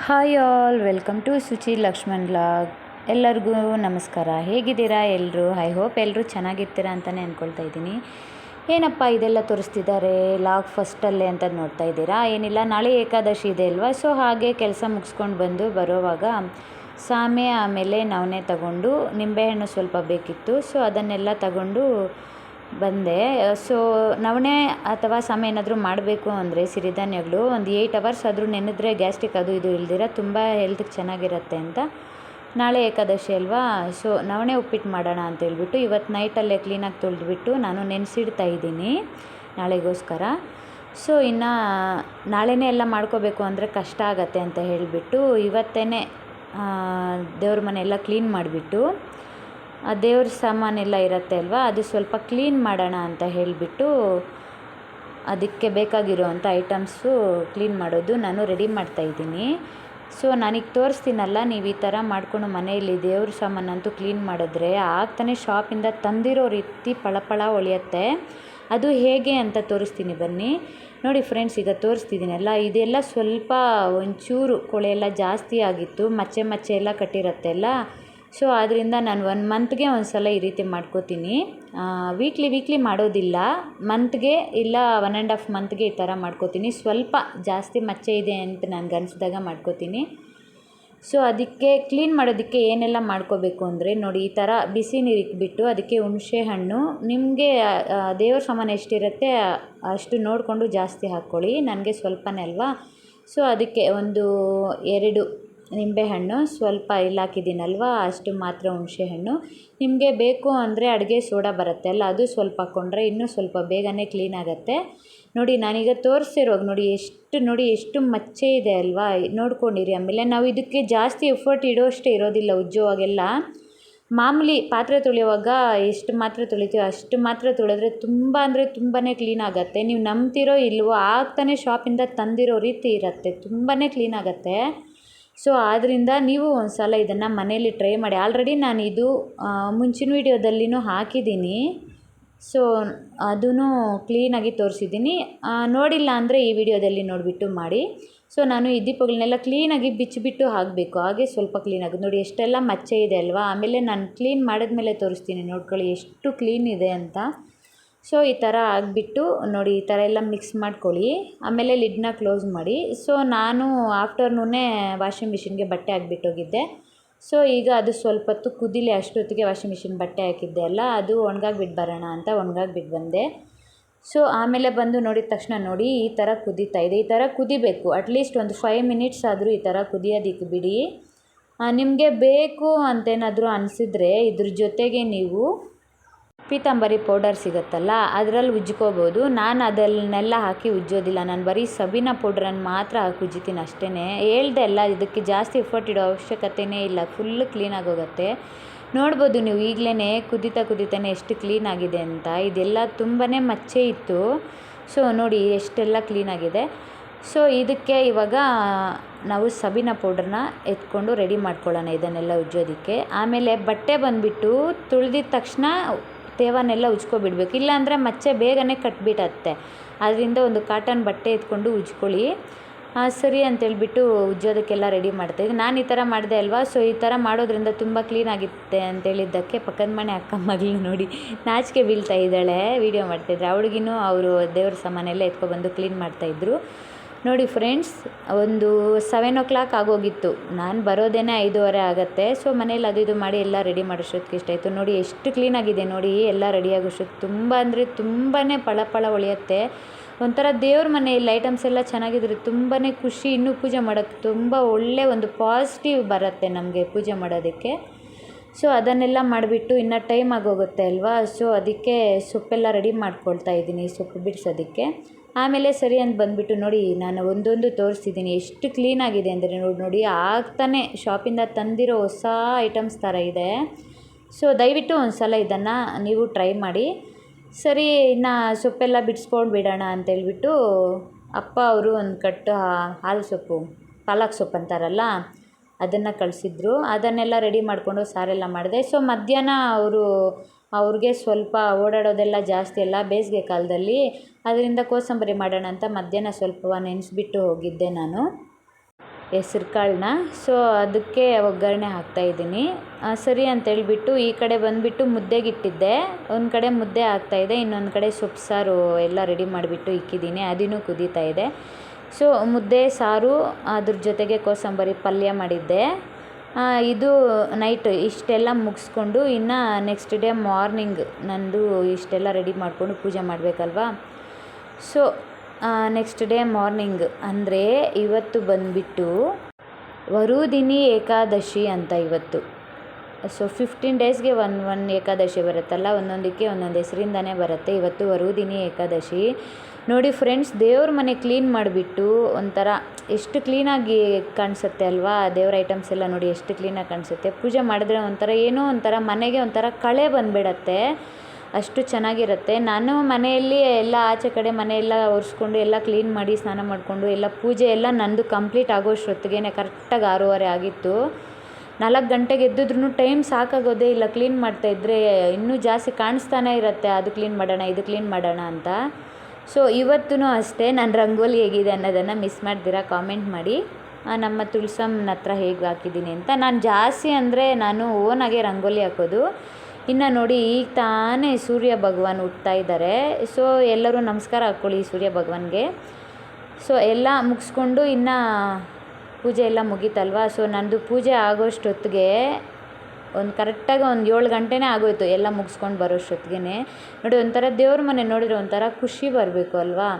Hi all welcome to Suchi Lakshman vlog ಎಲ್ಲರಿಗೂ ನಮಸ್ಕಾರ. ಹೇಗಿದ್ದೀರಾ ಎಲ್ಲರೂ ಐ ಹೋಪ್ ಎಲ್ಲರೂ ಚೆನ್ನಾಗಿರ್ತೀರಾ ಅಂತಲೇ ಅಂದ್ಕೊಳ್ತಾ ಇದ್ದೀನಿ. ಏನಪ್ಪ ಇದೆಲ್ಲ ತೋರಿಸ್ತಿದ್ದಾರೆ? ಲಾಗ್ ಫಸ್ಟಲ್ಲೇ ಅಂತ ನೋಡ್ತಾ ಇದ್ದೀರಾ? ಏನಿಲ್ಲ, ನಾಳೆ ಏಕಾದಶಿ ಇದೆ ಅಲ್ವಾ? ಸೊ ಹಾಗೆ ಕೆಲಸ ಮುಗಿಸ್ಕೊಂಡು ಬಂದು ಬರೋವಾಗ ಸಾಮೆ ಆಮೇಲೆ ನವಣೆ ತಗೊಂಡು ನಿಂಬೆಹಣ್ಣು ಸ್ವಲ್ಪ ಬೇಕಿತ್ತು. ಸೊ ಅದನ್ನೆಲ್ಲ ತಗೊಂಡು ಬಂದೆ. ಸೊ ನವಣೆ ಅಥವಾ ಸಾಮೆ ಏನಾದರೂ ಮಾಡಬೇಕು ಅಂದರೆ ಸಿರಿಧಾನ್ಯಗಳು ಒಂದು ಏಯ್ಟ್ ಅವರ್ಸ್ ಆದರೂ ನೆನೆದ್ರೆ ಗ್ಯಾಸ್ಟ್ರಿಕ್ ಅದು ಇದು ಇಲ್ದಿರ ತುಂಬ ಹೆಲ್ತ್ಗೆ ಚೆನ್ನಾಗಿರುತ್ತೆ ಅಂತ. ನಾಳೆ ಏಕಾದಶಿ ಅಲ್ವಾ? ಸೊ ನವಣೆ ಉಪ್ಪಿಟ್ಟು ಮಾಡೋಣ ಅಂತ ಹೇಳ್ಬಿಟ್ಟು ಇವತ್ತು ನೈಟಲ್ಲೇ ಕ್ಲೀನಾಗಿ ತೊಳೆದ್ಬಿಟ್ಟು ನಾನು ನೆನೆಸಿಡ್ತಾ ಇದ್ದೀನಿ ನಾಳೆಗೋಸ್ಕರ. ಸೊ ಇನ್ನು ನಾಳೆನೇ ಎಲ್ಲ ಮಾಡ್ಕೋಬೇಕು ಅಂದರೆ ಕಷ್ಟ ಆಗತ್ತೆ ಅಂತ ಹೇಳಿಬಿಟ್ಟು ಇವತ್ತೇ ದೇವ್ರ ಮನೆ ಎಲ್ಲ ಕ್ಲೀನ್ ಮಾಡಿಬಿಟ್ಟು ಆ ದೇವ್ರ ಸಾಮಾನೆಲ್ಲ ಇರುತ್ತೆ ಅಲ್ವಾ? ಅದು ಸ್ವಲ್ಪ ಕ್ಲೀನ್ ಮಾಡೋಣ ಅಂತ ಹೇಳಿಬಿಟ್ಟು ಅದಕ್ಕೆ ಬೇಕಾಗಿರೋವಂಥ ಐಟಮ್ಸು ಕ್ಲೀನ್ ಮಾಡೋದು ನಾನು ರೆಡಿ ಮಾಡ್ತಾಯಿದ್ದೀನಿ ಸೊ, ನಾನೀಗ ತೋರಿಸ್ತೀನಲ್ಲ, ನೀವು ಈ ಥರ ಮಾಡಿಕೊಂಡು ಮನೆಯಲ್ಲಿ ದೇವ್ರ ಸಾಮಾನಂತೂ ಕ್ಲೀನ್ ಮಾಡಿದ್ರೆ ಆಗ್ತಾನೆ ಶಾಪಿಂದ ತಂದಿರೋ ರೀತಿ ಪಳಪಳ ಹೊಳೆಯತ್ತೆ. ಅದು ಹೇಗೆ ಅಂತ ತೋರಿಸ್ತೀನಿ ಬನ್ನಿ. ನೋಡಿ ಫ್ರೆಂಡ್ಸ್, ಈಗ ತೋರಿಸ್ತಿದ್ದೀನಲ್ಲ, ಇದೆಲ್ಲ ಸ್ವಲ್ಪ ಒಂಚೂರು ಕೊಳೆ ಎಲ್ಲ ಜಾಸ್ತಿ ಆಗಿತ್ತು, ಮಚ್ಚೆ ಮಚ್ಚೆ ಎಲ್ಲ ಕಟ್ಟಿರುತ್ತೆ ಅಲ್ಲ? ಸೊ ಆದ್ದರಿಂದ ನಾನು ಒನ್ ಮಂತ್ಗೆ ಒಂದು ಸಲ ಈ ರೀತಿ ಮಾಡ್ಕೋತೀನಿ. ವೀಕ್ಲಿ ವೀಕ್ಲಿ ಮಾಡೋದಿಲ್ಲ. ಮಂತ್ಗೆ ಇಲ್ಲ ಒನ್ ಆ್ಯಂಡ್ ಆಫ್ ಮಂತ್ಗೆ ಈ ಥರ ಮಾಡ್ಕೋತೀನಿ. ಸ್ವಲ್ಪ ಜಾಸ್ತಿ ಮಚ್ಚೆ ಇದೆ ಅಂತ ನನಗೆ ಅನಿಸಿದಾಗ ಮಾಡ್ಕೋತೀನಿ. ಸೊ ಅದಕ್ಕೆ ಕ್ಲೀನ್ ಮಾಡೋದಕ್ಕೆ ಏನೆಲ್ಲ ಮಾಡ್ಕೋಬೇಕು ಅಂದರೆ, ನೋಡಿ ಈ ಥರ ಬಿಸಿ ನೀರು ಇಟ್ಬಿಟ್ಟು ಅದಕ್ಕೆ ಹುಣಸೆ ಹಣ್ಣು. ನಿಮಗೆ ದೇವ್ರ ಸಾಮಾನು ಎಷ್ಟಿರುತ್ತೆ ಅಷ್ಟು ನೋಡಿಕೊಂಡು ಜಾಸ್ತಿ ಹಾಕ್ಕೊಳ್ಳಿ ನನಗೆ ಸ್ವಲ್ಪನೇ ಅಲ್ವಾ? ಸೊ ಅದಕ್ಕೆ ಒಂದು ಎರಡು ನಿಂಬೆಹಣ್ಣು ಸ್ವಲ್ಪ ಇಲ್ಲಿ ಹಾಕಿದ್ದೀನಲ್ವ ಅಷ್ಟು ಮಾತ್ರ ಹುಣಸೆಹಣ್ಣು. ನಿಮಗೆ ಬೇಕು ಅಂದರೆ ಅಡುಗೆ ಸೋಡಾ ಬರುತ್ತೆ ಅಲ್ಲ, ಅದು ಸ್ವಲ್ಪ ಹಾಕ್ಕೊಂಡ್ರೆ ಇನ್ನೂ ಸ್ವಲ್ಪ ಬೇಗನೆ ಕ್ಲೀನ್ ಆಗುತ್ತೆ. ನೋಡಿ, ನಾನೀಗ ತೋರಿಸಿರುವಾಗ ನೋಡಿ, ಎಷ್ಟು ನೋಡಿ, ಎಷ್ಟು ಮಚ್ಚೆ ಇದೆ ಅಲ್ವಾ? ನೋಡ್ಕೊಂಡಿರಿ ಆಮೇಲೆ. ನಾವು ಇದಕ್ಕೆ ಜಾಸ್ತಿ ಎಫರ್ಟ್ ಇಡೋಷ್ಟೇ ಇರೋದಿಲ್ಲ ಉಜ್ಜುವಾಗೆಲ್ಲ. ಮಾಮೂಲಿ ಪಾತ್ರೆ ತೊಳೆಯುವಾಗ ಎಷ್ಟು ಮಾತ್ರ ತೊಳಿತೀವೋ ಅಷ್ಟು ಮಾತ್ರ ತೊಳೆದ್ರೆ ತುಂಬ ಅಂದರೆ ತುಂಬಾ ಕ್ಲೀನ್ ಆಗುತ್ತೆ. ನೀವು ನಂಬ್ತಿರೋ ಇಲ್ವೋ ಆಗ್ತಾನೆ ಶಾಪಿಂದ ತಂದಿರೋ ರೀತಿ ಇರುತ್ತೆ. ತುಂಬಾ ಕ್ಲೀನ್ ಆಗುತ್ತೆ. ಸೊ ಆದ್ದರಿಂದ ನೀವು ಒಂದು ಸಲ ಇದನ್ನು ಮನೇಲಿ ಟ್ರೈ ಮಾಡಿ. ಆಲ್ರೆಡಿ ನಾನು ಇದು ಮುಂಚಿನ ವೀಡಿಯೋದಲ್ಲಿನೂ ಹಾಕಿದ್ದೀನಿ. ಸೊ ಅದೂ ಕ್ಲೀನಾಗಿ ತೋರಿಸಿದ್ದೀನಿ. ನೋಡಿಲ್ಲ ಅಂದರೆ ಈ ವಿಡಿಯೋದಲ್ಲಿ ನೋಡಿಬಿಟ್ಟು ಮಾಡಿ. ಸೊ ನಾನು ಈ ದೀಪಗಳನ್ನೆಲ್ಲ ಕ್ಲೀನಾಗಿ ಬಿಚ್ಚಿಬಿಟ್ಟು ಹಾಕಬೇಕು. ಹಾಗೆ ಸ್ವಲ್ಪ ಕ್ಲೀನಾಗಿ ನೋಡಿ, ಎಷ್ಟೆಲ್ಲ ಮಚ್ಚೆ ಇದೆ ಅಲ್ವಾ? ಆಮೇಲೆ ನಾನು ಕ್ಲೀನ್ ಮಾಡಿದ್ಮೇಲೆ ತೋರಿಸ್ತೀನಿ. ನೋಡ್ಕೊಳ್ಳಿ, ಎಷ್ಟು ಕ್ಲೀನ್ ಇದೆ ಅಂತ. ಸೊ, ಈ ಥರ ಆಗಿಬಿಟ್ಟು ನೋಡಿ, ಈ ಥರ ಎಲ್ಲ ಮಿಕ್ಸ್ ಮಾಡ್ಕೊಳ್ಳಿ. ಆಮೇಲೆ ಲಿಡ್ನ ಕ್ಲೋಸ್ ಮಾಡಿ. ಸೊ, ನಾನು ಆಫ್ಟರ್ನೂನೇ ವಾಷಿಂಗ್ ಮಿಷಿನ್ಗೆ ಬಟ್ಟೆ ಹಾಕ್ಬಿಟ್ಟೋಗಿದ್ದೆ ಸೊ, ಈಗ ಅದು ಸ್ವಲ್ಪ ಹೊತ್ತು ಕುದಿಲಿ ಅಷ್ಟೊತ್ತಿಗೆ ವಾಷಿಂಗ್ ಮಿಷಿನ್ ಬಟ್ಟೆ ಹಾಕಿದ್ದೆ ಅಲ್ಲ, ಅದು ಒಣಗಾಗ್ಬಿಟ್ಟು ಬರೋಣ ಅಂತ ಒಣಗಾಗ್ಬಿಟ್ಟು ಬಂದೆ. ಸೊ, ಆಮೇಲೆ ಬಂದು ನೋಡಿದ ತಕ್ಷಣ ನೋಡಿ, ಈ ಥರ ಕುದೀತಾ ಇದೆ. ಈ ಥರ ಕುದಿಬೇಕು. ಅಟ್ಲೀಸ್ಟ್ ಒಂದು ಫೈವ್ ಮಿನಿಟ್ಸ್ ಆದರೂ ಈ ಥರ ಕುದಿಯೋದಿಕ್ಕೆ ಬಿಡಿ. ನಿಮಗೆ ಬೇಕು ಅಂತೇನಾದರೂ ಅನಿಸಿದ್ರೆ ಇದ್ರ ಜೊತೆಗೆ ನೀವು ಪೀತಾಂಬರಿ ಪೌಡರ್ ಸಿಗುತ್ತಲ್ಲ, ಅದರಲ್ಲಿ ಉಜ್ಕೋಬೋದು ನಾನು ಅದನ್ನೆಲ್ಲ ಹಾಕಿ ಉಜ್ಜೋದಿಲ್ಲ. ನಾನು ಬರೀ ಸಬೀನ ಪೌಡ್ರನ್ನು ಮಾತ್ರ ಹಾಕಿ ಉಜ್ಜಿತೀನಿ ಅಷ್ಟೇ ಹೇಳ್ದೆ ಅಲ್ಲ, ಇದಕ್ಕೆ ಜಾಸ್ತಿ ಎಫರ್ಟ್ ಇಡೋ ಅವಶ್ಯಕತೆಯೇ ಇಲ್ಲ. ಫುಲ್ ಕ್ಲೀನಾಗಿ ಹೋಗುತ್ತೆ. ನೋಡ್ಬೋದು ನೀವು ಈಗಲೇ ಕುದಿತಾ ಕುದಿತಾನೆ ಎಷ್ಟು ಕ್ಲೀನ್ ಆಗಿದೆ ಅಂತ. ಇದೆಲ್ಲ ತುಂಬಾ ಮಚ್ಚೆ ಇತ್ತು. ಸೊ ನೋಡಿ ಎಷ್ಟೆಲ್ಲ ಕ್ಲೀನಾಗಿದೆ ಸೊ ಇದಕ್ಕೆ ಇವಾಗ ನಾವು ಸಬೀನ ಪೌಡ್ರನ್ನ ಎತ್ಕೊಂಡು ರೆಡಿ ಮಾಡ್ಕೊಳ್ಳೋಣ ಇದನ್ನೆಲ್ಲ ಉಜ್ಜೋದಕ್ಕೆ. ಆಮೇಲೆ ಬಟ್ಟೆ ಬಂದುಬಿಟ್ಟು ತುಳಿದಿದ ತಕ್ಷಣ ತೇವನ್ನೆಲ್ಲ ಉಜ್ಕೊಬಿಡ್ಬೇಕು. ಇಲ್ಲಾಂದರೆ ಮಚ್ಚೆ ಬೇಗನೆ ಕಟ್ಬಿಟ್ಟತ್ತೆ ಅದರಿಂದ ಒಂದು ಕಾಟನ್ ಬಟ್ಟೆ ಎತ್ಕೊಂಡು ಉಜ್ಕೊಳ್ಳಿ. ಸರಿ ಅಂತೇಳ್ಬಿಟ್ಟು ಉಜ್ಜೋದಕ್ಕೆಲ್ಲ ರೆಡಿ ಮಾಡ್ತಾಯಿದ್ದೆ ನಾನು ಈ ಥರ ಮಾಡಿದೆ ಅಲ್ವಾ? ಸೊ ಈ ಥರ ಮಾಡೋದ್ರಿಂದ ತುಂಬ ಕ್ಲೀನ್ ಆಗಿತ್ತೆ ಅಂತೇಳಿದ್ದಕ್ಕೆ ಪಕ್ಕದ ಮನೆ ಅಕ್ಕ ಮಗಳು ನೋಡಿ ನಾಚಿಕೆ ಬೀಳ್ತಾ ಇದ್ದಾಳೆ. ವೀಡಿಯೋ ಮಾಡ್ತಾಯಿದ್ರೆ ಅವಳಿಗಿನೂ ಅವರು ದೇವ್ರ ಸಾಮಾನೆಲ್ಲ ಎತ್ಕೊಬಂದು ಕ್ಲೀನ್ ಮಾಡ್ತಾಯಿದ್ರು ನೋಡಿ ಫ್ರೆಂಡ್ಸ್, ಒಂದು ಸೆವೆನ್ ಓ ಕ್ಲಾಕ್ ಆಗೋಗಿತ್ತು. ನಾನು ಬರೋದೇನೆ ಐದೂವರೆ ಆಗುತ್ತೆ. ಸೊ ಮನೇಲಿ ಅದು ಇದು ಮಾಡಿ ಎಲ್ಲ ರೆಡಿ ಮಾಡೋಷ್ಟೊತ್ತಿಗೆ ಇಷ್ಟ ಆಯಿತು. ನೋಡಿ ಎಷ್ಟು ಕ್ಲೀನಾಗಿದೆ ನೋಡಿ, ಎಲ್ಲ ರೆಡಿ ಆಗೋಷ್ಟೊತ್ತು ತುಂಬ ಅಂದರೆ ತುಂಬಾ ಪಳ ಹೊಳೆಯುತ್ತೆ ಒಂಥರ ದೇವ್ರ ಮನೆಯಲ್ಲಿ ಐಟಮ್ಸ್ ಎಲ್ಲ ಚೆನ್ನಾಗಿದ್ರೆ ತುಂಬಾ ಖುಷಿ, ಇನ್ನೂ ಪೂಜೆ ಮಾಡೋಕ್ಕೆ ತುಂಬ ಒಳ್ಳೆ ಒಂದು ಪಾಸಿಟಿವ್ ಬರುತ್ತೆ ನಮಗೆ ಪೂಜೆ ಮಾಡೋದಕ್ಕೆ. ಸೊ ಅದನ್ನೆಲ್ಲ ಮಾಡಿಬಿಟ್ಟು ಇನ್ನು ಟೈಮ್ ಆಗೋಗುತ್ತೆ ಅಲ್ವಾ? ಸೊ ಅದಕ್ಕೆ ಸೊಪ್ಪೆಲ್ಲ ರೆಡಿ ಮಾಡ್ಕೊಳ್ತಾ ಇದ್ದೀನಿ, ಸೊಪ್ಪು ಬಿಡಿಸೋದಕ್ಕೆ. ಆಮೇಲೆ ಸರಿ ಅಂತ ಬಂದುಬಿಟ್ಟು ನೋಡಿ, ನಾನು ಒಂದೊಂದು ತೋರಿಸ್ತಿದ್ದೀನಿ. ಎಷ್ಟು ಕ್ಲೀನಾಗಿದೆ ಅಂದರೆ ನೋಡಿ ನೋಡಿ, ಆಗ್ತಾನೆ. ಶಾಪಿಂದ ತಂದಿರೋ ಹೊಸ ಐಟಮ್ಸ್ ಥರ ಇದೆ. ಸೊ ದಯವಿಟ್ಟು ಒಂದು ಸಲ ಇದನ್ನು ನೀವು ಟ್ರೈ ಮಾಡಿ. ಸರಿ, ಇನ್ನು ಸೊಪ್ಪೆಲ್ಲ ಬಿಡಿಸ್ಕೊಂಡು ಬಿಡೋಣ ಅಂತೇಳ್ಬಿಟ್ಟು ಅಪ್ಪ ಅವರು ಒಂದು ಕಟ್ಟು ಹಾಲು ಸೊಪ್ಪು, ಪಾಲಕ್ ಸೊಪ್ಪು ಅಂತಾರಲ್ಲ, ಅದನ್ನು ಕಳಿಸಿದ್ರು. ಅದನ್ನೆಲ್ಲ ರೆಡಿ ಮಾಡಿಕೊಂಡು ಸಾರೆಲ್ಲ ಮಾಡಿದೆ. ಸೊ ಮಧ್ಯಾಹ್ನ ಅವರು ಅವ್ರಿಗೆ ಸ್ವಲ್ಪ ಓಡಾಡೋದೆಲ್ಲ ಜಾಸ್ತಿ ಅಲ್ಲ ಬೇಸಿಗೆ ಕಾಲದಲ್ಲಿ. ಅದರಿಂದ ಕೋಸಂಬರಿ ಮಾಡೋಣ ಅಂತ ಮಧ್ಯಾಹ್ನ ಸ್ವಲ್ಪ ನೆನೆಸ್ಬಿಟ್ಟು ಹೋಗಿದ್ದೆ ನಾನು. ಹೆಸ್ರು ಕಾಳನ್ನ. ಸೊ ಅದಕ್ಕೆ ಒಗ್ಗರಣೆ ಹಾಕ್ತಾಯಿದ್ದೀನಿ ಸರಿ ಅಂತೇಳ್ಬಿಟ್ಟು ಈ ಕಡೆ ಬಂದುಬಿಟ್ಟು ಮುದ್ದೆಗಿಟ್ಟಿದ್ದೆ ಒಂದು ಕಡೆ ಮುದ್ದೆ ಆಗ್ತಾಯಿದೆ ಇನ್ನೊಂದು ಕಡೆ ಸೊಪ್ಪು, ಸಾರು ಎಲ್ಲ ರೆಡಿ ಮಾಡಿಬಿಟ್ಟು ಇಕ್ಕಿದ್ದೀನಿ. ಅದಿನೂ ಕುದೀತಾ ಇದೆ. ಸೊ ಮುದ್ದೆ, ಸಾರು, ಅದ್ರ ಜೊತೆಗೆ ಕೋಸಂಬರಿ ಪಲ್ಯ ಮಾಡಿದ್ದೆ. ಇದು ನೈಟ್ ಇಷ್ಟೆಲ್ಲ ಮುಗಿಸ್ಕೊಂಡು ಇನ್ನು ನೆಕ್ಸ್ಟ್ ಡೇ ಮಾರ್ನಿಂಗ್ ನಂದು ಇಷ್ಟೆಲ್ಲ ರೆಡಿ ಮಾಡಿಕೊಂಡು ಪೂಜೆ ಮಾಡಬೇಕಲ್ವಾ? ಸೊ ನೆಕ್ಸ್ಟ್ ಡೇ ಮಾರ್ನಿಂಗ್ ಅಂದರೆ ಇವತ್ತು ಬಂದುಬಿಟ್ಟು ವರೂದಿನಿ ಏಕಾದಶಿ ಅಂತ ಇವತ್ತು. ಸೊ ಫಿಫ್ಟೀನ್ ಡೇಸ್ಗೆ ಒನ್ ಒನ್ ಏಕಾದಶಿ ಬರುತ್ತಲ್ಲ, ಒಂದೊಂದಕ್ಕೆ ಒಂದೊಂದು ಹೆಸರಿಂದನೇ ಬರುತ್ತೆ. ಇವತ್ತು ವರುದಿನಿ ಏಕಾದಶಿ. ನೋಡಿ ಫ್ರೆಂಡ್ಸ್ ದೇವ್ರ ಮನೆ ಕ್ಲೀನ್ ಮಾಡಿಬಿಟ್ಟು ಒಂಥರ ಎಷ್ಟು ಕ್ಲೀನಾಗಿ ಕಾಣಿಸುತ್ತೆ ಅಲ್ವಾ? ದೇವ್ರ ಐಟಮ್ಸ್ ಎಲ್ಲ ನೋಡಿ ಎಷ್ಟು ಕ್ಲೀನಾಗಿ ಕಾಣಿಸುತ್ತೆ. ಪೂಜೆ ಮಾಡಿದ್ರೆ ಒಂಥರ ಏನೋ ಒಂಥರ ಮನೆಗೆ ಒಂಥರ ಕಳೆ ಬಂದುಬಿಡತ್ತೆ. ಅಷ್ಟು ಚೆನ್ನಾಗಿರುತ್ತೆ. ನಾನು ಮನೆಯಲ್ಲಿ ಎಲ್ಲ ಆಚೆ ಕಡೆ ಮನೆಯೆಲ್ಲ ಒರೆಸ್ಕೊಂಡು ಎಲ್ಲ ಕ್ಲೀನ್ ಮಾಡಿ ಸ್ನಾನ ಮಾಡಿಕೊಂಡು ಎಲ್ಲ ಪೂಜೆ ಎಲ್ಲ ನಂದು ಕಂಪ್ಲೀಟ್ ಆಗೋಷ್ಟೊತ್ತಿಗೆ ಕರೆಕ್ಟಾಗಿ ಆರೂವರೆ ಆಗಿತ್ತು. ನಾಲ್ಕು ಗಂಟೆಗೆ ಎದ್ದಿದ್ರೂ ಟೈಮ್ ಸಾಕಾಗೋದೇ ಇಲ್ಲ. ಕ್ಲೀನ್ ಮಾಡ್ತಾ ಇದ್ದರೆ ಇನ್ನೂ ಜಾಸ್ತಿ ಕಾಣಿಸ್ತಾನೆ ಇರುತ್ತೆ. ಅದು ಕ್ಲೀನ್ ಮಾಡೋಣ, ಇದು ಕ್ಲೀನ್ ಮಾಡೋಣ ಅಂತ. ಸೊ ಇವತ್ತೂ ಅಷ್ಟೇ. ನಾನು ರಂಗೋಲಿ ಹೇಗಿದೆ ಅನ್ನೋದನ್ನು ಮಿಸ್ ಮಾಡ್ದಿರ? ಕಾಮೆಂಟ್ ಮಾಡಿ. ನಮ್ಮ ತುಳ್ಸಮ್ನ ಹತ್ರ ಹೇಗೆ ಹಾಕಿದ್ದೀನಿ ಅಂತ. ನಾನು ಜಾಸ್ತಿ ಅಂದರೆ ನಾನು ಓನಾಗೆ ರಂಗೋಲಿ ಹಾಕೋದು. ಇನ್ನು ನೋಡಿ, ಈಗ ತಾನೇ ಸೂರ್ಯ ಭಗವಾನ್ ಹುಟ್ತಾ ಇದ್ದಾರೆ. ಸೊ ಎಲ್ಲರೂ ನಮಸ್ಕಾರ ಹಾಕ್ಕೊಳ್ಳಿ ಸೂರ್ಯ ಭಗವಾನ್ಗೆ. ಸೊ ಎಲ್ಲ ಮುಗಿಸ್ಕೊಂಡು ಇನ್ನು ಪೂಜೆ ಎಲ್ಲ ಮುಗೀತಲ್ವಾ? ಸೊ ನನ್ನದು ಪೂಜೆ ಆಗೋಷ್ಟೊತ್ತಿಗೆ ಒಂದು ಕರೆಕ್ಟಾಗಿ ಒಂದು ಏಳು ಗಂಟೆನೇ ಆಗೋಯ್ತು ಎಲ್ಲ ಮುಗಿಸ್ಕೊಂಡು ಬರೋಷ್ಟೊತ್ತಿಗೆ ನೋಡಿ, ಒಂಥರ ದೇವ್ರ ಮನೆ ನೋಡಿದ್ರೆ ಒಂಥರ ಖುಷಿ ಬರಬೇಕು ಅಲ್ವಾ?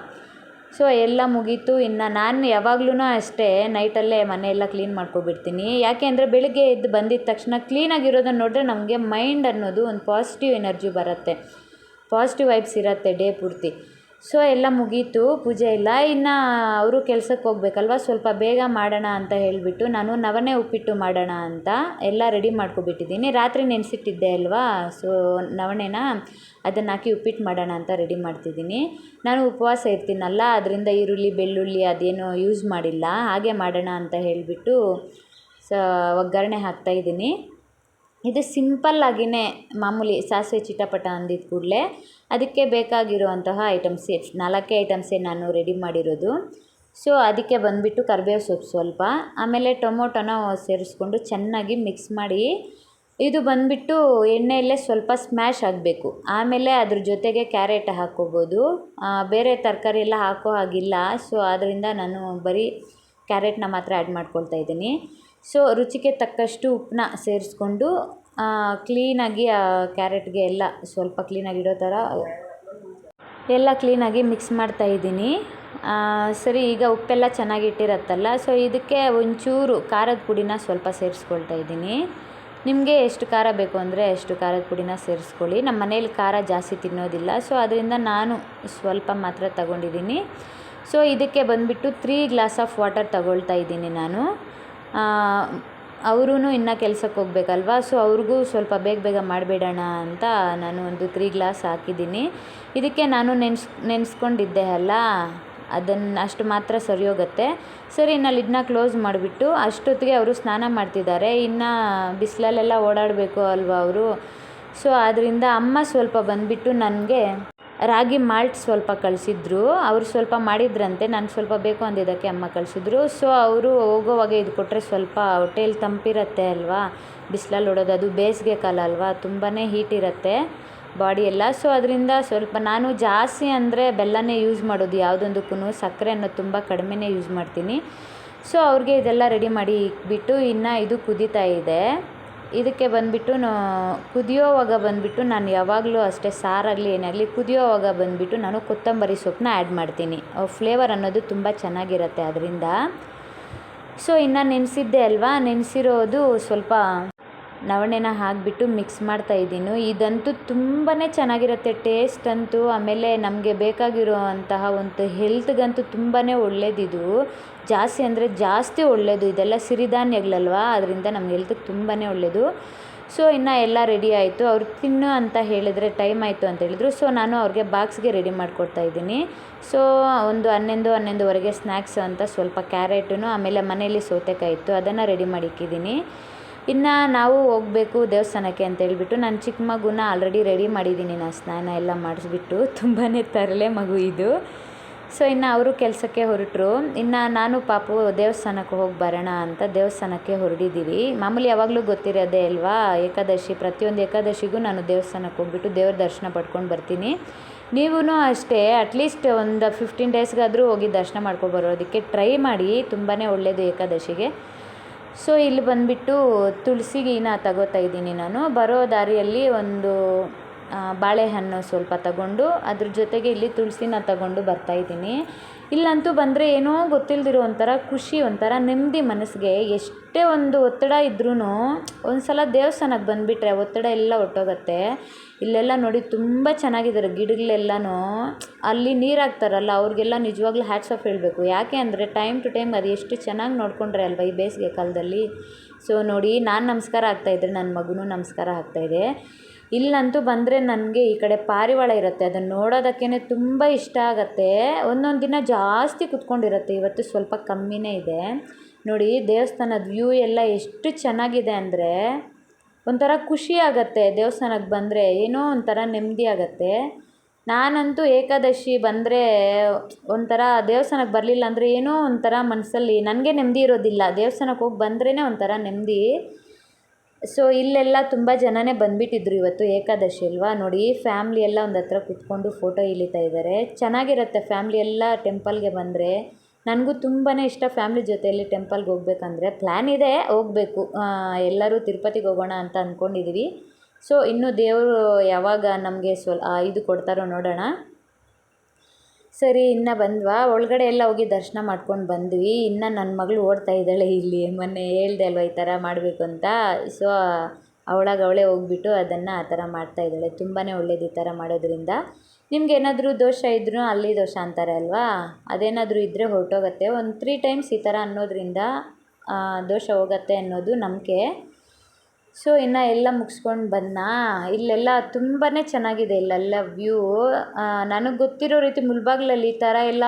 ಸೊ ಎಲ್ಲ ಮುಗೀತು. ಇನ್ನು ನಾನು ಯಾವಾಗ್ಲೂ ಅಷ್ಟೇ ನೈಟಲ್ಲೇ ಮನೆಯೆಲ್ಲ ಕ್ಲೀನ್ ಮಾಡ್ಕೊಬಿಡ್ತೀನಿ. ಯಾಕೆ ಅಂದರೆ ಬೆಳಗ್ಗೆ ಎದ್ದು ಬಂದಿದ್ದ ತಕ್ಷಣ ಕ್ಲೀನಾಗಿರೋದನ್ನು ನೋಡಿದ್ರೆ ನಮಗೆ ಮೈಂಡ್ ಅನ್ನೋದು ಒಂದು ಪಾಸಿಟಿವ್ ಎನರ್ಜಿ ಬರುತ್ತೆ. ಪಾಸಿಟಿವ್ ವೈಬ್ಸ್ ಇರುತ್ತೆ ಡೇ ಪೂರ್ತಿ. ಸೊ ಎಲ್ಲ ಮುಗೀತು, ಪೂಜೆ ಎಲ್ಲ ಇನ್ನು ಅವರು ಕೆಲ್ಸಕ್ಕೆ ಹೋಗ್ಬೇಕಲ್ವ? ಸ್ವಲ್ಪ ಬೇಗ ಮಾಡೋಣ ಅಂತ ಹೇಳಿಬಿಟ್ಟು ನಾನು ನವಣೆ ಉಪ್ಪಿಟ್ಟು ಮಾಡೋಣ ಅಂತ ಎಲ್ಲ ರೆಡಿ ಮಾಡ್ಕೊಬಿಟ್ಟಿದ್ದೀನಿ. ರಾತ್ರಿ ನೆನೆಸಿಟ್ಟಿದ್ದೆ ಅಲ್ವಾ? ಸೊ ನವಣೆನ ಅದನ್ನು ಹಾಕಿ ಉಪ್ಪಿಟ್ಟು ಮಾಡೋಣ ಅಂತ ರೆಡಿ ಮಾಡ್ತಿದ್ದೀನಿ. ನಾನು ಉಪವಾಸ ಇರ್ತೀನಲ್ಲ, ಅದರಿಂದ ಈರುಳ್ಳಿ, ಬೆಳ್ಳುಳ್ಳಿ ಅದೇನು ಯೂಸ್ ಮಾಡಿಲ್ಲ. ಹಾಗೆ ಮಾಡೋಣ ಅಂತ ಹೇಳಿಬಿಟ್ಟು ಸ, ಒಗ್ಗರಣೆ ಹಾಕ್ತಾಯಿದ್ದೀನಿ ಇದು ಸಿಂಪಲ್ಲಾಗಿಯೇ ಮಾಮೂಲಿ ಸಾಸಿವೆ ಚಿಟಪಟ ಅಂದಿದ್ದ ಕೂಡಲೇ ಅದಕ್ಕೆ ಬೇಕಾಗಿರುವಂತಹ ಐಟಮ್ಸೇ ನಾಲ್ಕೇ ಐಟಮ್ಸೇ ನಾನು ರೆಡಿ ಮಾಡಿರೋದು. ಸೊ, ಅದಕ್ಕೆ ಬಂದುಬಿಟ್ಟು ಕರಿಬೇವು ಸೊಪ್ಪು ಸ್ವಲ್ಪ. ಆಮೇಲೆ ಟೊಮೊಟೊನ ಸೇರಿಸ್ಕೊಂಡು ಚೆನ್ನಾಗಿ ಮಿಕ್ಸ್ ಮಾಡಿ, ಇದು ಬಂದುಬಿಟ್ಟು ಎಣ್ಣೆಯಲ್ಲೇ ಸ್ವಲ್ಪ ಸ್ಮ್ಯಾಶ್ ಆಗಬೇಕು. ಆಮೇಲೆ ಅದ್ರ ಜೊತೆಗೆ ಕ್ಯಾರೆಟ್ ಹಾಕ್ಕೋಬೋದು. ಬೇರೆ ತರಕಾರಿ ಎಲ್ಲ ಹಾಕೋ ಹಾಗಿಲ್ಲ. ಸೊ ಆದ್ದರಿಂದ ನಾನು ಬರೀ ಕ್ಯಾರೆಟ್ನ ಮಾತ್ರ ಆ್ಯಡ್ ಮಾಡ್ಕೊಳ್ತಾ ಇದ್ದೀನಿ. ಸೊ ರುಚಿಗೆ ತಕ್ಕಷ್ಟು ಉಪ್ಪನ್ನ ಸೇರಿಸ್ಕೊಂಡು ಕ್ಲೀನಾಗಿ ಆ, ಕ್ಯಾರೆಟ್ಗೆ ಎಲ್ಲ ಸ್ವಲ್ಪ ಕ್ಲೀನಾಗಿ ಇಡೋ ಥರ ಎಲ್ಲ ಕ್ಲೀನಾಗಿ ಮಿಕ್ಸ್ ಮಾಡ್ತಾ ಇದ್ದೀನಿ. ಸರಿ, ಈಗ ಉಪ್ಪೆಲ್ಲ ಚೆನ್ನಾಗಿ ಇಟ್ಟಿರತ್ತಲ್ಲ, ಸೊ ಇದಕ್ಕೆ ಒಂಚೂರು ಖಾರದ ಪುಡಿನ ಸ್ವಲ್ಪ ಸೇರಿಸ್ಕೊಳ್ತಾ ಇದ್ದೀನಿ. ನಿಮಗೆ ಎಷ್ಟು ಖಾರ ಬೇಕು ಅಂದರೆ ಎಷ್ಟು ಖಾರದ ಪುಡಿನ ಸೇರಿಸ್ಕೊಳ್ಳಿ. ನಮ್ಮ ಮನೇಲಿ ಖಾರ ಜಾಸ್ತಿ ತಿನ್ನೋದಿಲ್ಲ, ಸೊ ಅದರಿಂದ ನಾನು ಸ್ವಲ್ಪ ಮಾತ್ರ ತಗೊಂಡಿದ್ದೀನಿ. ಸೊ ಇದಕ್ಕೆ ಬಂದುಬಿಟ್ಟು ತ್ರೀ ಗ್ಲಾಸ್ ಆಫ್ ವಾಟರ್ ತಗೊಳ್ತಾ ಇದ್ದೀನಿ ನಾನು. ಅವರೂ ಇನ್ನೂ ಕೆಲ್ಸಕ್ಕೆ ಹೋಗ್ಬೇಕಲ್ವಾ? ಸೊ ಅವ್ರಿಗೂ ಸ್ವಲ್ಪ ಬೇಗ ಬೇಗ ಮಾಡಿಬಿಡೋಣ ಅಂತ ನಾನು ಒಂದು ತ್ರೀ ಗ್ಲಾಸ್ ಹಾಕಿದ್ದೀನಿ. ಇದಕ್ಕೆ ನಾನು ನೆನ್ಸ್, ನೆನೆಸ್ಕೊಂಡಿದ್ದೆ ಅಲ್ಲ ಅದನ್ನು ಅಷ್ಟು ಮಾತ್ರ ಸರಿ ಹೋಗುತ್ತೆ ಸರಿ, ಇನ್ನು ಇದನ್ನ ಕ್ಲೋಸ್ ಮಾಡಿಬಿಟ್ಟು ಅಷ್ಟೊತ್ತಿಗೆ ಅವರು ಸ್ನಾನ ಮಾಡ್ತಿದ್ದಾರೆ. ಇನ್ನು ಬಿಸಿಲಲ್ಲೆಲ್ಲ ಓಡಾಡಬೇಕು ಅಲ್ವಾ ಅವರು? ಸೊ ಆದ್ದರಿಂದ ಅಮ್ಮ ಸ್ವಲ್ಪ ಬಂದುಬಿಟ್ಟು ನನಗೆ ರಾಗಿ ಮಾಲ್ಟ್ ಸ್ವಲ್ಪ ಕಳಿಸಿದ್ರು. ಅವ್ರು ಸ್ವಲ್ಪ ಮಾಡಿದ್ರಂತೆ, ನಾನು ಸ್ವಲ್ಪ ಬೇಕು ಅಂದಿದ್ದಕ್ಕೆ ಅಮ್ಮ ಕಳಿಸಿದ್ರು. ಸೊ ಅವರು ಹೋಗೋವಾಗ ಇದು ಕೊಟ್ಟರೆ ಸ್ವಲ್ಪ ಹೊಟ್ಟೆಯಲ್ಲಿ ತಂಪಿರುತ್ತೆ ಅಲ್ವಾ? ಬಿಸಿಲಲ್ಲಿ ಓಡೋದು, ಅದು ಬೇಸಿಗೆ ಕಾಲ ಅಲ್ವಾ? ತುಂಬಾ ಹೀಟ್ ಇರುತ್ತೆ ಬಾಡಿ ಎಲ್ಲ. ಸೊ ಅದರಿಂದ ಸ್ವಲ್ಪ ನಾನು ಜಾಸ್ತಿ ಅಂದರೆ ಬೆಲ್ಲನೇ ಯೂಸ್ ಮಾಡೋದು ಯಾವುದೊಂದಕ್ಕೂ ಸಕ್ಕರೆ ಅನ್ನೋದು ತುಂಬ ಕಡಿಮೆನೇ ಯೂಸ್ ಮಾಡ್ತೀನಿ. ಸೊ ಅವ್ರಿಗೆ ಇದೆಲ್ಲ ರೆಡಿ ಮಾಡಿ ಇಕ್ಬಿಟ್ಟು ಇನ್ನು ಇದು ಕುದೀತಾ ಇದೆ. ಇದಕ್ಕೆ ಬಂದುಬಿಟ್ಟು ಕುದಿಯೋವಾಗ ಬಂದುಬಿಟ್ಟು ನಾನು ಯಾವಾಗಲೂ ಅಷ್ಟೇ ಸಾರಾಗಲಿ ಏನೇ ಆಗಲಿ ಕುದಿಯೋವಾಗ ಬಂದುಬಿಟ್ಟು ನಾನು ಕೊತ್ತಂಬರಿ ಸೊಪ್ಪನ್ನ ಆ್ಯಡ್ ಮಾಡ್ತೀನಿ. ಫ್ಲೇವರ್ ಅನ್ನೋದು ತುಂಬ ಚೆನ್ನಾಗಿರುತ್ತೆ ಅದರಿಂದ. ಸೊ ಇನ್ನು ನೆನೆಸಿದ್ದೆ ಅಲ್ವಾ? ನೆನೆಸಿರೋದು ಸ್ವಲ್ಪ ನವಣೆನ ಹಾಕಿಬಿಟ್ಟು ಮಿಕ್ಸ್ ಮಾಡ್ತಾ ಇದ್ದೀನಿ. ಇದಂತೂ ತುಂಬಾ ಚೆನ್ನಾಗಿರುತ್ತೆ. ಟೇಸ್ಟ್ ಅಂತೂ, ಆಮೇಲೆ ನಮಗೆ ಬೇಕಾಗಿರುವಂತಹ ಒಂದು ಹೆಲ್ತ್ಗಂತೂ ತುಂಬಾ ಒಳ್ಳೇದಿದು. ಜಾಸ್ತಿ ಅಂದರೆ ಜಾಸ್ತಿ ಒಳ್ಳೆಯದು ಇದೆಲ್ಲ ಸಿರಿಧಾನ್ಯಗಳಲ್ವಾ? ಅದರಿಂದ ನಮ್ಮ ಹೆಲ್ತ್ಗೆ ತುಂಬಾ ಒಳ್ಳೆಯದು ಸೊ ಇನ್ನು ಎಲ್ಲ ರೆಡಿ ಆಯಿತು. ಅವ್ರು ತಿನ್ನು ಅಂತ ಹೇಳಿದರೆ ಟೈಮ್ ಆಯಿತು ಅಂತ ಹೇಳಿದ್ರು. ಸೊ ನಾನು ಅವ್ರಿಗೆ ಬಾಕ್ಸ್ಗೆ ರೆಡಿ ಮಾಡಿಕೊಡ್ತಾ ಇದ್ದೀನಿ. ಸೊ ಒಂದು ಹನ್ನೊಂದು, ಹನ್ನೊಂದುವರೆಗೆ ಸ್ನ್ಯಾಕ್ಸ್ ಅಂತ ಸ್ವಲ್ಪ ಕ್ಯಾರೆಟು ಆಮೇಲೆ ಮನೆಯಲ್ಲಿ ಸೌತೆಕಾಯಿ ಇತ್ತು. ಅದನ್ನು ರೆಡಿ ಮಾಡಿ ಇಕ್ಕಿದ್ದೀನಿ ಇನ್ನು ನಾವು ಹೋಗಬೇಕು ದೇವಸ್ಥಾನಕ್ಕೆ ಅಂತ ಹೇಳಿಬಿಟ್ಟು ನಾನು ಚಿಕ್ಕ ಮಗುನ ಆಲ್ರೆಡಿ ರೆಡಿ ಮಾಡಿದ್ದೀನಿ. ನಾನು ಸ್ನಾನ ಎಲ್ಲ ಮಾಡಿಸ್ಬಿಟ್ಟು ತುಂಬಾ ತರಲೆ ಮಗು ಇದು. ಸೊ ಇನ್ನು ಅವರು ಕೆಲಸಕ್ಕೆ ಹೊರಟರು. ಇನ್ನು ನಾನು ಪಾಪು ದೇವಸ್ಥಾನಕ್ಕೆ ಹೋಗಿ ಬರೋಣ ಅಂತ ದೇವಸ್ಥಾನಕ್ಕೆ ಹೊರಡಿದ್ದೀವಿ. ಮಾಮೂಲಿ ಯಾವಾಗಲೂ ಗೊತ್ತಿರೋದೇ ಅಲ್ವಾ? ಏಕಾದಶಿ, ಪ್ರತಿಯೊಂದು ಏಕಾದಶಿಗೂ ನಾನು ದೇವಸ್ಥಾನಕ್ಕೆ ಹೋಗ್ಬಿಟ್ಟು ದೇವ್ರ ದರ್ಶನ ಪಡ್ಕೊಂಡು ಬರ್ತೀನಿ. ನೀವೂ ಅಷ್ಟೇ ಅಟ್ಲೀಸ್ಟ್ ಒಂದು ಫಿಫ್ಟೀನ್ ಡೇಸ್ಗಾದರೂ ಹೋಗಿ ದರ್ಶನ ಮಾಡ್ಕೊಂಡು ಬರೋದಕ್ಕೆ ಟ್ರೈ ಮಾಡಿ. ತುಂಬಾ ಒಳ್ಳೆಯದು ಏಕಾದಶಿಗೆ. ಸೊ ಇಲ್ಲಿ ಬಂದುಬಿಟ್ಟು ತುಳಸಿಗಿನ ತಗೋತಾ ಇದ್ದೀನಿ ನಾನು. ಬರೋ ದಾರಿಯಲ್ಲಿ ಒಂದು ಬಾಳೆಹಣ್ಣು ಸ್ವಲ್ಪ ತಗೊಂಡು ಅದ್ರ ಜೊತೆಗೆ ಇಲ್ಲಿ ತುಳಸಿನ ತಗೊಂಡು ಬರ್ತಾ ಇದ್ದೀನಿ. ಇಲ್ಲಂತೂ ಬಂದರೆ ಏನೋ ಗೊತ್ತಿಲ್ದಿರೋ ಒಂಥರ ಖುಷಿ, ಒಂಥರ ನೆಮ್ಮದಿ ಮನಸ್ಸಿಗೆ. ಎಷ್ಟೇ ಒಂದು ಒತ್ತಡ ಇದ್ರೂ ಒಂದು ಸಲ ದೇವಸ್ಥಾನಕ್ಕೆ ಬಂದುಬಿಟ್ರೆ ಒತ್ತಡ ಎಲ್ಲ ಹೊರ್ಟೋಗುತ್ತೆ ಇಲ್ಲೆಲ್ಲ ನೋಡಿ ತುಂಬ ಚೆನ್ನಾಗಿದ್ದಾರೆ ಗಿಡಗಳೆಲ್ಲನೂ. ಅಲ್ಲಿ ನೀರು ಹಾಕ್ತಾರಲ್ಲ ಅವ್ರಿಗೆಲ್ಲ ನಿಜವಾಗ್ಲೂ ಹ್ಯಾಟ್ಸ್ ಆಫ್ ಹೇಳಬೇಕು. ಯಾಕೆ ಅಂದರೆ ಟೈಮ್ ಟು ಟೈಮ್ ಅದು ಎಷ್ಟು ಚೆನ್ನಾಗಿ ನೋಡ್ಕೊಂಡ್ರೆ ಅಲ್ವಾ ಈ ಬೇಸಿಗೆ ಕಾಲದಲ್ಲಿ? ಸೊ ನೋಡಿ, ನಾನು ನಮಸ್ಕಾರ ಹಾಕ್ತಾಯಿದ್ರೆ ನನ್ನ ಮಗನೂ ನಮಸ್ಕಾರ ಹಾಕ್ತಾಯಿದೆ ಇಲ್ಲಂತೂ ಬಂದರೆ ನನಗೆ ಈ ಕಡೆ ಪಾರಿವಾಳ ಇರುತ್ತೆ. ಅದನ್ನು ನೋಡೋದಕ್ಕೇ ತುಂಬ ಇಷ್ಟ ಆಗುತ್ತೆ. ಒಂದೊಂದು ದಿನ ಜಾಸ್ತಿ ಕುತ್ಕೊಂಡಿರುತ್ತೆ. ಇವತ್ತು ಸ್ವಲ್ಪ ಕಮ್ಮಿನೇ ಇದೆ. ನೋಡಿ, ದೇವಸ್ಥಾನದ ವ್ಯೂ ಎಲ್ಲ ಎಷ್ಟು ಚೆನ್ನಾಗಿದೆ ಅಂದರೆ ಒಂಥರ ಖುಷಿ ಆಗುತ್ತೆ. ದೇವಸ್ಥಾನಕ್ಕೆ ಬಂದರೆ ಏನೋ ಒಂಥರ ನೆಮ್ಮದಿ ಆಗುತ್ತೆ. ನಾನಂತೂ ಏಕಾದಶಿ ಬಂದರೆ ಒಂಥರ ದೇವಸ್ಥಾನಕ್ಕೆ ಬರಲಿಲ್ಲ ಅಂದರೆ ಏನೋ ಒಂಥರ ಮನಸ್ಸಲ್ಲಿ ನನಗೆ ನೆಮ್ಮದಿ ಇರೋದಿಲ್ಲ. ದೇವಸ್ಥಾನಕ್ಕೆ ಹೋಗಿ ಬಂದ್ರೇ ಒಂಥರ ನೆಮ್ಮದಿ. ಸೊ ಇಲ್ಲೆಲ್ಲ ತುಂಬ ಜನನೇ ಬಂದುಬಿಟ್ಟಿದ್ರು ಇವತ್ತು ಏಕಾದಶಿ ಅಲ್ವಾ? ನೋಡಿ, ಫ್ಯಾಮ್ಲಿ ಎಲ್ಲ ಒಂದು ಹತ್ರ ಕುತ್ಕೊಂಡು ಫೋಟೋ ಇಳಿತಾ ಇದ್ದಾರೆ ಚೆನ್ನಾಗಿರುತ್ತೆ ಫ್ಯಾಮ್ಲಿ ಎಲ್ಲ ಟೆಂಪಲ್ಗೆ ಬಂದರೆ. ನನಗೂ ತುಂಬಾ ಇಷ್ಟ ಫ್ಯಾಮ್ಲಿ ಜೊತೆಯಲ್ಲಿ ಟೆಂಪಲ್ಗೆ ಹೋಗ್ಬೇಕಂದ್ರೆ ಪ್ಲ್ಯಾನ್ ಇದೆ, ಹೋಗಬೇಕು. ಎಲ್ಲರೂ ತಿರುಪತಿಗೆ ಹೋಗೋಣ ಅಂತ ಅಂದ್ಕೊಂಡಿದ್ದೀವಿ ಸೊ, ಇನ್ನು ದೇವರು ಯಾವಾಗ ನಮಗೆ ಸ್ವಲ್ ಇದು ಕೊಡ್ತಾರೋ ನೋಡೋಣ. ಸರಿ, ಇನ್ನು ಬಂದ್ವಾ? ಒಳಗಡೆ ಎಲ್ಲ ಹೋಗಿ ದರ್ಶನ ಮಾಡ್ಕೊಂಡು ಬಂದ್ವಿ. ಇನ್ನು ನನ್ನ ಮಗಳು ಓಡ್ತಾ ಇದ್ದಾಳೆ ಇಲ್ಲಿ. ಮೊನ್ನೆ ಹೇಳ್ದೆ ಅಲ್ವ ಈ ಥರ ಮಾಡಬೇಕು ಅಂತ. ಸೊ, ಅವಳಾಗ ಅವಳೇ ಹೋಗ್ಬಿಟ್ಟು ಅದನ್ನು ಆ ಥರ ಮಾಡ್ತಾ ಇದ್ದಾಳೆ. ತುಂಬಾ ಒಳ್ಳೇದು ಈ ಥರ ಮಾಡೋದ್ರಿಂದ. ನಿಮ್ಗೆ ಏನಾದರೂ ದೋಷ ಇದ್ರೂ ಅಲ್ಲಿ ದೋಷ ಅಂತಾರೆ ಅಲ್ವಾ? ಅದೇನಾದರೂ ಇದ್ದರೆ ಹೊರಟೋಗತ್ತೆ. ಒಂದು ತ್ರೀ ಟೈಮ್ಸ್ ಈ ಥರ ಅನ್ನೋದ್ರಿಂದ ದೋಷ ಹೋಗತ್ತೆ ಅನ್ನೋದು ನಂಬಿಕೆ. ಸೊ ಇನ್ನು ಎಲ್ಲ ಮುಗಿಸ್ಕೊಂಡು ಬಂದ ಇಲ್ಲೆಲ್ಲ ತುಂಬಾ ಚೆನ್ನಾಗಿದೆ ಇಲ್ಲೆಲ್ಲ ವ್ಯೂ ನನಗೆ ಗೊತ್ತಿರೋ ರೀತಿ ಮುಳ್ಬಾಗ್ಲಲ್ಲಿ ಈ ಥರ ಎಲ್ಲ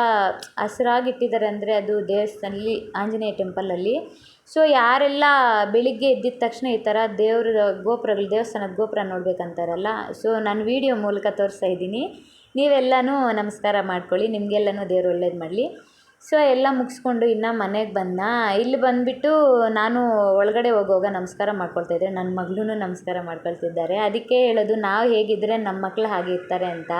ಹಸ್ರಾಗಿ ಇಟ್ಟಿದ್ದಾರೆ ಅಂದರೆ ಅದು ದೇವಸ್ಥಾನಲ್ಲಿ ಆಂಜನೇಯ ಟೆಂಪಲಲ್ಲಿ ಸೊ ಯಾರೆಲ್ಲ ಬೆಳಿಗ್ಗೆ ಎದ್ದಿದ ತಕ್ಷಣ ಈ ಥರ ದೇವ್ರ ಗೋಪುರಗಳು, ದೇವಸ್ಥಾನದ ಗೋಪುರ ನೋಡಬೇಕಂತಾರಲ್ಲ ಸೊ ನಾನು ವೀಡಿಯೋ ಮೂಲಕ ತೋರಿಸ್ತಾ ಇದ್ದೀನಿ. ನೀವೆಲ್ಲನೂ ನಮಸ್ಕಾರ ಮಾಡ್ಕೊಳ್ಳಿ, ನಿಮಗೆಲ್ಲನೂ ದೇವ್ರು ಒಳ್ಳೇದು ಮಾಡಲಿ. ಸೊ ಎಲ್ಲ ಮುಗಿಸ್ಕೊಂಡು ಇನ್ನು ಮನೆಗೆ ಬಂದ ಇಲ್ಲಿ ಬಂದುಬಿಟ್ಟು ನಾನು ಒಳಗಡೆ ಹೋಗುವಾಗ ನಮಸ್ಕಾರ ಮಾಡ್ಕೊಳ್ತಾ ಇದ್ದೆ ನನ್ನ ಮಗಳೂ ನಮಸ್ಕಾರ ಮಾಡ್ಕೊಳ್ತಿದ್ದಾರೆ. ಅದಕ್ಕೆ ಹೇಳೋದು, ನಾವು ಹೇಗಿದ್ದರೆ ನಮ್ಮ ಮಕ್ಕಳು ಹಾಗೆ ಇರ್ತಾರೆ ಅಂತ.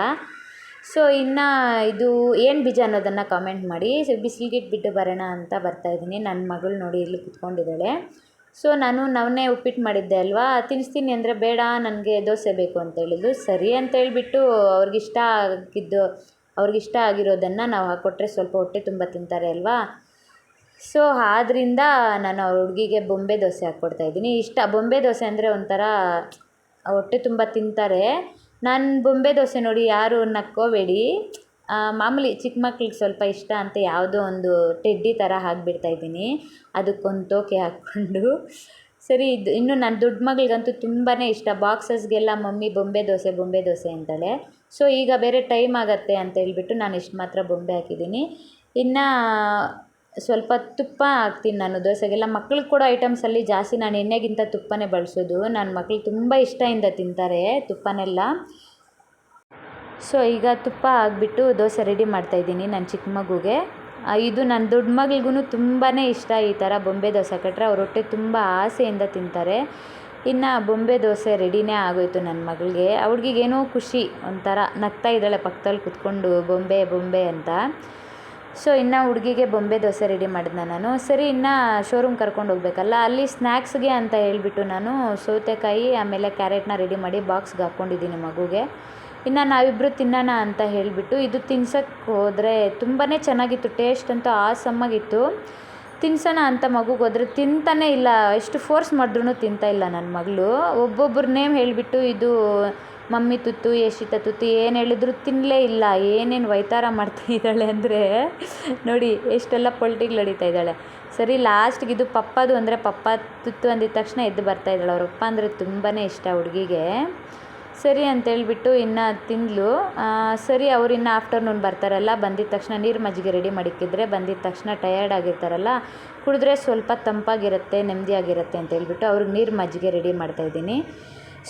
ಸೊ ಇನ್ನು ಇದು ಏನು ಬೀಜ ಅನ್ನೋದನ್ನು ಕಾಮೆಂಟ್ ಮಾಡಿ. ಸೊ ಬಿಸಿಲಿಗಿಟ್ಟು ಬಿಟ್ಟು ಬರೋಣ ಅಂತ ಬರ್ತಾ ಇದ್ದೀನಿ. ನನ್ನ ಮಗಳು ನೋಡಿ ಇಲ್ಲಿ ಕುತ್ಕೊಂಡಿದ್ದಾಳೆ. ಸೊ ನಾನು ನವನೇ ಉಪ್ಪಿಟ್ಟು ಮಾಡಿದ್ದೆ ಅಲ್ವಾ? ತಿನ್ನಿಸ್ತೀನಿ ಅಂದರೆ ಬೇಡ, ನನಗೆ ದೋಸೆ ಬೇಕು ಅಂತ ಹೇಳಿದ್ರು ಸರಿ ಅಂತ ಹೇಳಿಬಿಟ್ಟು ಅವ್ರಿಗಿಷ್ಟ ಆಗಿದ್ದು ಅವ್ರಿಗಿಷ್ಟ ಆಗಿರೋದನ್ನು ನಾವು ಹಾಕ್ಕೊಟ್ರೆ ಸ್ವಲ್ಪ ಹೊಟ್ಟೆ ತುಂಬ ತಿಂತಾರೆ ಅಲ್ವಾ? ಸೊ ಆದ್ದರಿಂದ ನಾನು ಅವ್ರ ಹುಡುಗಿಗೆ ಬೊಂಬೆ ದೋಸೆ ಹಾಕ್ಕೊಡ್ತಾ ಇದ್ದೀನಿ. ಇಷ್ಟ, ಬೊಂಬೆ ದೋಸೆ ಅಂದರೆ ಒಂಥರ ಹೊಟ್ಟೆ ತುಂಬ ತಿಂತಾರೆ. ನಾನು ಬೊಂಬೆ ದೋಸೆ ನೋಡಿ ಯಾರು ನಕ್ಕೋಬೇಡಿ. ಮಾಮೂಲಿ ಚಿಕ್ಕ ಮಕ್ಳಿಗೆ ಸ್ವಲ್ಪ ಇಷ್ಟ ಅಂತ ಯಾವುದೋ ಒಂದು ಟೆಡ್ಡಿ ಥರ ಹಾಕ್ಬಿಡ್ತಾ ಇದ್ದೀನಿ. ಅದಕ್ಕೊಂದು ತೋಕೆ ಹಾಕ್ಕೊಂಡು. ಸರಿ, ಇದು ಇನ್ನು ನನ್ನ ದೊಡ್ಡ ಮಗಳಿಗಂತೂ ತುಂಬಾ ಇಷ್ಟ. ಬಾಕ್ಸಸ್ಗೆಲ್ಲ ಮಮ್ಮಿ ಬೊಂಬೆ ದೋಸೆ ಬೊಂಬೆ ದೋಸೆ ಅಂತಾಳೆ. ಸೊ ಈಗ ಬೇರೆ ಟೈಮ್ ಆಗತ್ತೆ ಅಂತ ಹೇಳ್ಬಿಟ್ಟು ನಾನು ಇಷ್ಟು ಮಾತ್ರ ಬೊಂಬೆ ಹಾಕಿದ್ದೀನಿ. ಇನ್ನು ಸ್ವಲ್ಪ ತುಪ್ಪ ಹಾಕ್ತೀನಿ ನಾನು ದೋಸೆಗೆಲ್ಲ. ಮಕ್ಳಿಗೆ ಕೊಡೋ ಐಟಮ್ಸಲ್ಲಿ ಜಾಸ್ತಿ ನಾನು ಎಣ್ಣೆಗಿಂತ ತುಪ್ಪನೇ ಬಳಸೋದು. ನನ್ನ ಮಕ್ಳು ತುಂಬ ಇಷ್ಟದಿಂದ ತಿಂತಾರೆ ತುಪ್ಪನೆಲ್ಲ. ಸೊ, ಈಗ ತುಪ್ಪ ಹಾಕ್ಬಿಟ್ಟು ದೋಸೆ ರೆಡಿ ಮಾಡ್ತಾಯಿದ್ದೀನಿ ನನ್ನ ಚಿಕ್ಕ ಮಗುಗೆ. ಇದು ನನ್ನ ದೊಡ್ಡ ಮಗಳಿಗೂ ತುಂಬಾ ಇಷ್ಟ ಈ ಥರ ಬೊಂಬೆ ದೋಸೆ ಕಟ್ಟರೆ ಅವ್ರ ಹೊಟ್ಟೆ ತುಂಬ ಆಸೆಯಿಂದ ತಿಂತಾರೆ. ಇನ್ನು ಬೊಂಬೆ ದೋಸೆ ರೆಡಿನೇ ಆಗೋಯ್ತು ನನ್ನ ಮಗಳಿಗೆ. ಅವ್ಳಿಗೆ ಏನೋ ಖುಷಿ, ಒಂಥರ ನಗ್ತಾ ಇದ್ದಾಳೆ ಪಕ್ಕದಲ್ಲಿ ಕುತ್ಕೊಂಡು ಬೊಂಬೆ ಬೊಂಬೆ ಅಂತ. ಸೊ ಇನ್ನು ಹುಡುಗಿಗೆ ಬೊಂಬೆ ದೋಸೆ ರೆಡಿ ಮಾಡಿದ್ನ ನಾನು. ಸರಿ, ಇನ್ನು ಶೋರೂಮ್ ಕರ್ಕೊಂಡು ಹೋಗ್ಬೇಕಲ್ಲ. ಅಲ್ಲಿ ಸ್ನ್ಯಾಕ್ಸ್ಗೆ ಅಂತ ಹೇಳಿಬಿಟ್ಟು ನಾನು ಸೌತೆಕಾಯಿ, ಆಮೇಲೆ ಕ್ಯಾರೆಟ್ನ ರೆಡಿ ಮಾಡಿ ಬಾಕ್ಸ್ಗೆ ಹಾಕ್ಕೊಂಡಿದ್ದೀನಿ ಮಗುಗೆ. ಇನ್ನು ನಾವಿಬ್ಬರು ತಿನ್ನೋಣ ಅಂತ ಹೇಳಿಬಿಟ್ಟು ಇದು ತಿನ್ಸಕ್ಕೆ ಹೋದರೆ ತುಂಬಾ ಚೆನ್ನಾಗಿತ್ತು ಟೇಸ್ಟ್ ಅಂತೂ ಆಸಮ್ಮಾಗಿತ್ತು ತಿನ್ಸೋಣ ಅಂತ ಮಗುಗೆ ಹೋದ್ರೆ ತಿಂತಾನೇ ಇಲ್ಲ. ಎಷ್ಟು ಫೋರ್ಸ್ ಮಾಡಿದ್ರೂ ತಿಂತಾ ಇಲ್ಲ ನನ್ನ ಮಗಳು. ಒಬ್ಬೊಬ್ಬರ ನೇಮ್ ಹೇಳಿಬಿಟ್ಟು ಇದು ಮಮ್ಮಿ ತುತ್ತು ಯಶಿತ ತುತ್ತು, ಏನು ಹೇಳಿದ್ರು ತಿನ್ನಲೇ ಇಲ್ಲ. ಏನೇನು ವೈತಾರ ಮಾಡ್ತಾ ಇದ್ದಾಳೆ ಅಂದರೆ, ನೋಡಿ, ಎಷ್ಟೆಲ್ಲ ಪೊಲ್ಟಿಗಳು ನಡೀತಾ ಇದ್ದಾಳೆ. ಸರಿ, ಲಾಸ್ಟ್ಗೆ ಇದು ಪಪ್ಪದು ಅಂದರೆ ಪಪ್ಪ ತುತ್ತು ಅಂದಿದ ತಕ್ಷಣ ಎದ್ದು ಬರ್ತಾ ಇದ್ದಾಳೆ ಅವ್ರ ಅಪ್ಪ ಅಂದರೆ ತುಂಬಾ ಇಷ್ಟ ಹುಡುಗಿಗೆ. ಸರಿ ಅಂತೇಳ್ಬಿಟ್ಟು ಇನ್ನು ತಿಂದ್ಲು. ಸರಿ, ಅವ್ರು ಇನ್ನು ಆಫ್ಟರ್ನೂನ್ ಬರ್ತಾರಲ್ಲ, ಬಂದಿದ ತಕ್ಷಣ ನೀರು ಮಜ್ಜಿಗೆ ರೆಡಿ ಮಾಡಿಕ್ಕಿದ್ರೆ ಬಂದಿದ್ದ ತಕ್ಷಣ ಟಯರ್ಡ್ ಆಗಿರ್ತಾರಲ್ಲ, ಕುಡಿದ್ರೆ ಸ್ವಲ್ಪ ತಂಪಾಗಿರುತ್ತೆ, ನೆಮ್ಮದಿಯಾಗಿರುತ್ತೆ ಅಂತೇಳ್ಬಿಟ್ಟು ಅವ್ರಿಗೆ ನೀರು ಮಜ್ಜಿಗೆ ರೆಡಿ ಮಾಡ್ತಾಯಿದ್ದೀನಿ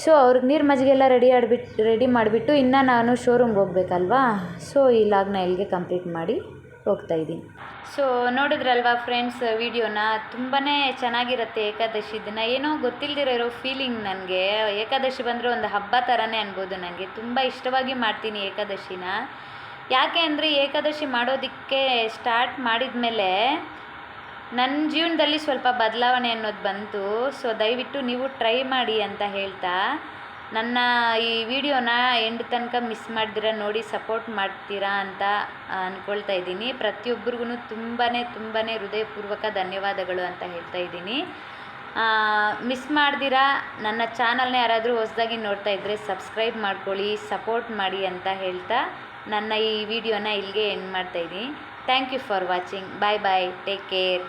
ಸೊ ಅವ್ರಿಗೆ ನೀರು ಮಜ್ಜಿಗೆ ಎಲ್ಲ ರೆಡಿ ಆಡ್ಬಿಟ್ಟು ರೆಡಿ ಮಾಡಿಬಿಟ್ಟು ಇನ್ನು ನಾನು ಶೋರೂಮ್ಗೆ ಹೋಗ್ಬೇಕಲ್ವಾ? ಸೊ ಈ ಲಾಗ್ನ ಇಲ್ಲಿಗೆ ಕಂಪ್ಲೀಟ್ ಮಾಡಿ ಹೋಗ್ತಾ ಇದ್ದೀನಿ. ಸೊ ನೋಡಿದ್ರಲ್ವಾ ಫ್ರೆಂಡ್ಸ್ ವಿಡಿಯೋನ? ತುಂಬಾ ಚೆನ್ನಾಗಿರುತ್ತೆ ಏಕಾದಶಿ ದಿನ. ಏನೋ ಗೊತ್ತಿಲ್ಲದಿರೋ ಇರೋ ಫೀಲಿಂಗ್ ನನಗೆ. ಏಕಾದಶಿ ಬಂದರೆ ಒಂದು ಹಬ್ಬ ಥರನೇ ಅನ್ಬೋದು ನನಗೆ ತುಂಬ ಇಷ್ಟವಾಗಿ ಮಾಡ್ತೀನಿ ಏಕಾದಶಿನ. ಯಾಕೆ ಅಂದರೆ ಏಕಾದಶಿ ಮಾಡೋದಕ್ಕೆ ಸ್ಟಾರ್ಟ್ ಮಾಡಿದ ಮೇಲೆ ನನ್ನ ಜೀವನದಲ್ಲಿ ಸ್ವಲ್ಪ ಬದಲಾವಣೆ ಅನ್ನೋದು ಬಂತು ಸೊ ದಯವಿಟ್ಟು ನೀವು ಟ್ರೈ ಮಾಡಿ ಅಂತ ಹೇಳ್ತಾ, ನನ್ನ ಈ ವಿಡಿಯೋನ ಎಂಡ್ ತನಕ ಮಿಸ್ ಮಾಡ್ದಿರ, ನೋಡಿ ಸಪೋರ್ಟ್ ಮಾಡ್ತೀರಾ ಅಂತ ಅಂದ್ಕೊಳ್ತಾ ಇದ್ದೀನಿ. ಪ್ರತಿಯೊಬ್ಬರಿಗೂ ತುಂಬಾ ತುಂಬಾ ಹೃದಯಪೂರ್ವಕ ಧನ್ಯವಾದಗಳು ಅಂತ ಹೇಳ್ತಾ ಇದ್ದೀನಿ. ಮಿಸ್ ಮಾಡ್ದಿರ, ನನ್ನ ಚಾನಲ್ನ ಯಾರಾದರೂ ಹೊಸದಾಗಿ ನೋಡ್ತಾ ಇದ್ದರೆ ಸಬ್ಸ್ಕ್ರೈಬ್ ಮಾಡ್ಕೊಳ್ಳಿ ಸಪೋರ್ಟ್ ಮಾಡಿ ಅಂತ ಹೇಳ್ತಾ, ನನ್ನ ಈ ವಿಡಿಯೋನ ಇಲ್ಲಿಗೆ ಎಂಡ್ ಮಾಡ್ತಾಯಿದ್ದೀನಿ thank you for watching bye bye take care